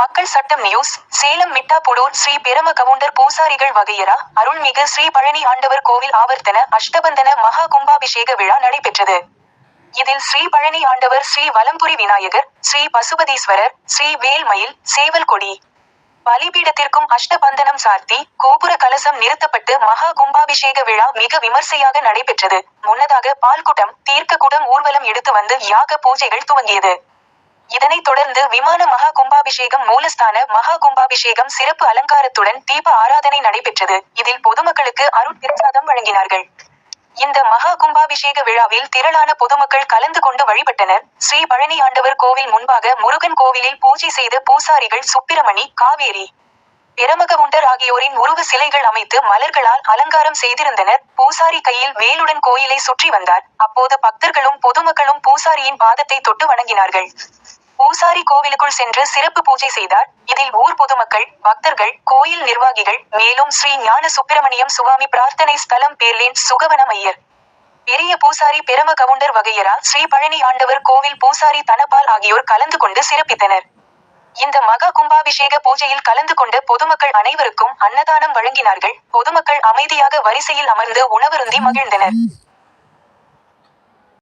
மக்கள் சட்டம் நியூஸ் சேலம் மிட்டாபுடூர் ஸ்ரீ பிரம கவுண்டர் பூசாரிகள் வகையரா அருள்மிகு ஸ்ரீ பழனி ஆண்டவர் கோவில் ஆவர்த்தன அஷ்டபந்தன மகா கும்பாபிஷேக விழா நடைபெற்றது. இதில் ஸ்ரீ பழனி ஆண்டவர் ஸ்ரீ வலம்புரி விநாயகர் ஸ்ரீ பசுபதீஸ்வரர் ஸ்ரீ வேல்மயில் சேவல் கொடி. பலிபீடத்திற்கும் அஷ்டபந்தனம் சார்த்தி கோபுர கலசம் நிறுத்தப்பட்டு மகா கும்பாபிஷேக விழா மிக விமர்சையாக நடைபெற்றது. முன்னதாக பால்குடம் தீர்க்ககுடம் ஊர்வலம் எடுத்து வந்து யாக பூஜைகள் துவங்கியது. இதனைத் தொடர்ந்து விமான மகா கும்பாபிஷேகம் மூலஸ்தான மகா கும்பாபிஷேகம் சிறப்பு அலங்காரத்துடன் தீப ஆராதனை நடைபெற்றது. இதில் பொதுமக்களுக்கு அருட்பிரசாதம் வழங்கினார்கள். இந்த மகா கும்பாபிஷேக விழாவில் திரளான பொதுமக்கள் கலந்து கொண்டு வழிபட்டனர். ஸ்ரீ பழனி ஆண்டவர் கோவில் முன்பாக முருகன் கோவிலில் பூஜை செய்த பூசாரிகள் சுப்பிரமணி காவேரி பிரமகவுண்டர் ஆகியோரின் உருவ சிலைகள் அமைத்து மலர்களால் அலங்காரம் செய்திருந்தனர். பூசாரி கையில் வேலுடன் கோயிலை சுற்றி வந்தார். அப்போது பக்தர்களும் பொதுமக்களும் பூசாரியின் பாதத்தை தொட்டு வணங்கினார்கள். பூசாரி கோவிலுக்குள் சென்று சிறப்பு பூஜை செய்தார். இதில் ஊர் பொதுமக்கள் பக்தர்கள் கோயில் நிர்வாகிகள் மேலும் ஸ்ரீ ஞான சுப்பிரமணியம் சுவாமி பிரார்த்தனை ஸ்தலம் பேர்லேன் சுகவனம் ஐயர் பெரிய பூசாரி பிரம கவுண்டர் வகையரா ஸ்ரீ பழனி ஆண்டவர் கோவில் பூசாரி தனபால் ஆகியோர் கலந்து கொண்டு சிறப்பித்தனர். இந்த மகா கும்பாபிஷேக பூஜையில் கலந்து கொண்டு பொதுமக்கள் அனைவருக்கும் அன்னதானம் வழங்கினார்கள். பொதுமக்கள் அமைதியாக வரிசையில் அமர்ந்து உணவருந்தி மகிழ்ந்தனர்.